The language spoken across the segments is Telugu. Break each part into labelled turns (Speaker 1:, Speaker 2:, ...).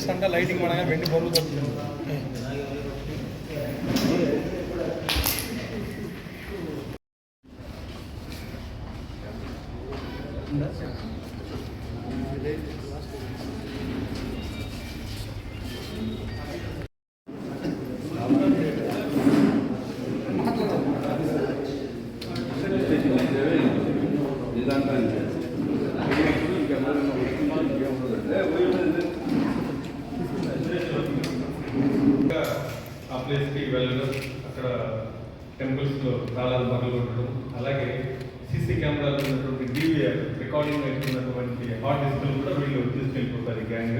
Speaker 1: ಸಣ್ಣ ಲೈಟಿಂಗ್ ಮಾಡಾಗ ಬೆಂಡಿ
Speaker 2: ಬರುವುದು ನಿಧಾನ ప్లేస్కి వెళ్ళడం అక్కడ టెంపుల్స్లో తాళాలు పగలు అలాగే సీసీ కెమెరాలు ఉన్నటువంటి డివిఆర్ రికార్డింగ్ పెట్టుకున్నటువంటి హార్డ్ డిస్క్లు కూడా వీళ్ళు తీసుకెళ్ళిపోతారు ఈ గ్యాంగ్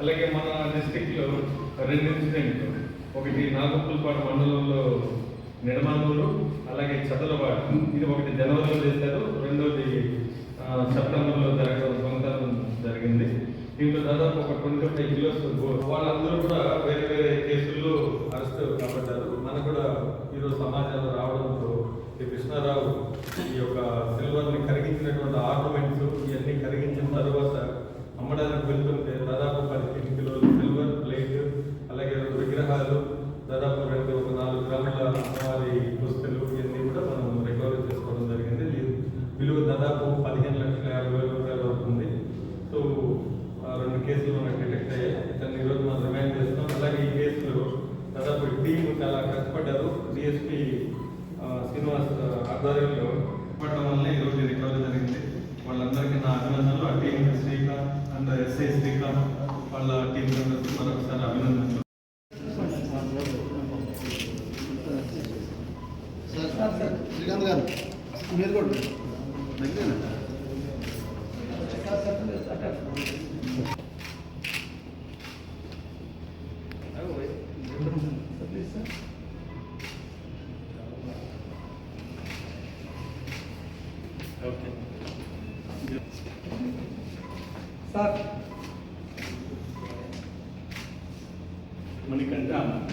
Speaker 2: అలాగే మన డిస్టిక్లో రెండు ఇన్సిడెంట్ ఒకటి నాగపుల్పాడు మండలంలో నిడమానూరు అలాగే చదలవాడ ఇది ఒకటి జనవరిలో చేశారు రెండోది సెప్టెంబర్లో జరగడం దొంగతనం జరిగింది. దీంట్లో దాదాపు ఒక ట్వంటీ ఫైవ్ కిలోస్ వాళ్ళందరూ కూడా వేరే ఈరోజు సమాజంలో రావడంతో ఈ కృష్ణారావు ఈ యొక్క సిల్వర్ని కరిగించినటువంటి ఆర్నమెంట్స్ ఇవన్నీ కరిగించిన తర్వాత అమ్మడానికి వెళ్తుంటే దాదాపు పదిహేను కిలోల సిల్వర్ ప్లేట్ అలాగే రెండు విగ్రహాలు దాదాపు రెండు ఒక నాలుగు గ్రాముల అమ్మవారి దుస్తులు ఇవన్నీ కూడా మనం రికవరీ చేసుకోవడం జరిగింది. ఇది విలువ దాదాపు పదిహేను లక్షల యాభై వేల రూపాయలు అవుతుంది సో రెండు కేసులు ఉన్నట్టు డిటెక్ట్ అయ్యాయి ఇతను ఈరోజు మనం రిమైండ్ చేస్తున్నాం అలాగే ఈ కేసులో దాదాపు టీం చాలా కష్టపడ్డారు. డిఎస్పీ శ్రీనివాస్ ఆధ్వర్యంలో పడడం వల్ల ఈరోజు ఈ రికవరీ జరిగింది. వాళ్ళందరికీ నా అభినందనలు. ఆ team Srikanth and SI Srikanth వాళ్ళ టీం మెంబర్స్ మరొకసారి అభినందనలు
Speaker 1: శ్రీకాంత్ గారు మీరు కూడా. cabeça. Okay.
Speaker 3: o
Speaker 2: que?
Speaker 3: Sabe? Manicandama.